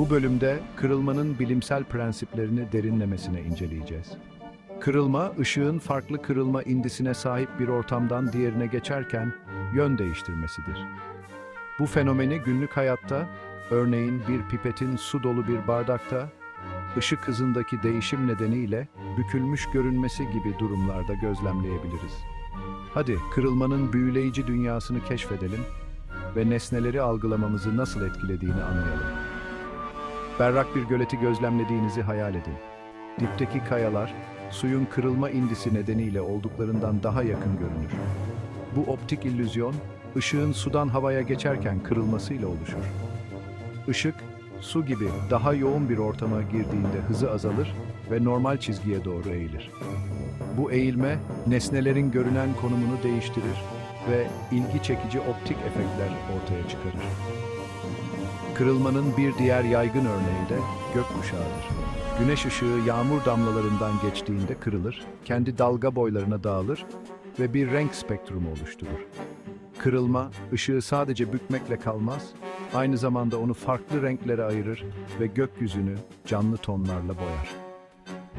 Bu bölümde kırılmanın bilimsel prensiplerini derinlemesine inceleyeceğiz. Kırılma, ışığın farklı kırılma indisine sahip bir ortamdan diğerine geçerken yön değiştirmesidir. Bu fenomeni günlük hayatta, örneğin bir pipetin su dolu bir bardakta, ışık hızındaki değişim nedeniyle bükülmüş görünmesi gibi durumlarda gözlemleyebiliriz. Hadi kırılmanın büyüleyici dünyasını keşfedelim ve nesneleri algılamamızı nasıl etkilediğini anlayalım. Berrak bir göleti gözlemlediğinizi hayal edin. Dipteki kayalar, suyun kırılma indisi nedeniyle olduklarından daha yakın görünür. Bu optik illüzyon, ışığın sudan havaya geçerken kırılmasıyla oluşur. Işık, su gibi daha yoğun bir ortama girdiğinde hızı azalır ve normal çizgiye doğru eğilir. Bu eğilme, nesnelerin görünen konumunu değiştirir ve ilgi çekici optik efektler ortaya çıkarır. Kırılmanın bir diğer yaygın örneği de gökkuşağıdır. Güneş ışığı yağmur damlalarından geçtiğinde kırılır, kendi dalga boylarına dağılır ve bir renk spektrumu oluşturur. Kırılma, ışığı sadece bükmekle kalmaz, aynı zamanda onu farklı renklere ayırır ve gökyüzünü canlı tonlarla boyar.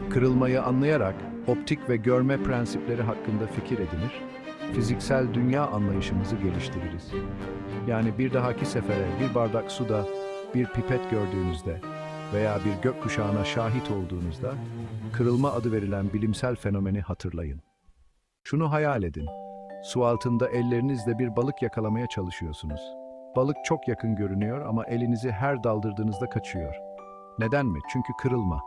Kırılmayı anlayarak optik ve görme prensipleri hakkında fikir edinir, fiziksel dünya anlayışımızı geliştiririz. Yani bir dahaki sefere bir bardak suda bir pipet gördüğünüzde veya bir gökkuşağına şahit olduğunuzda kırılma adı verilen bilimsel fenomeni hatırlayın. Şunu hayal edin. Su altında ellerinizle bir balık yakalamaya çalışıyorsunuz. Balık çok yakın görünüyor ama elinizi her daldırdığınızda kaçıyor. Neden mi? Çünkü kırılma.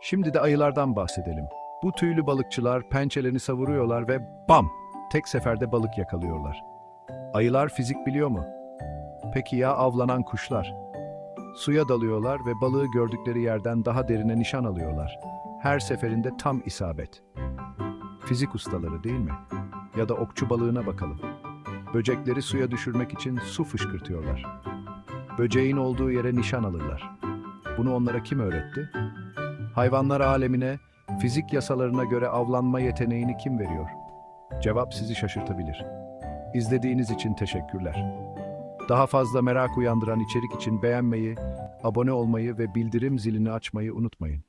Şimdi de ayılardan bahsedelim. Bu tüylü balıkçılar pençelerini savuruyorlar ve bam! Tek seferde balık yakalıyorlar. Ayılar fizik biliyor mu? Peki ya avlanan kuşlar? Suya dalıyorlar ve balığı gördükleri yerden daha derine nişan alıyorlar. Her seferinde tam isabet. Fizik ustaları değil mi? Ya da okçu balığına bakalım. Böcekleri suya düşürmek için su fışkırtıyorlar. Böceğin olduğu yere nişan alırlar. Bunu onlara kim öğretti? Hayvanlar alemine, fizik yasalarına göre avlanma yeteneğini kim veriyor? Cevap sizi şaşırtabilir. İzlediğiniz için teşekkürler. Daha fazla merak uyandıran içerik için beğenmeyi, abone olmayı ve bildirim zilini açmayı unutmayın.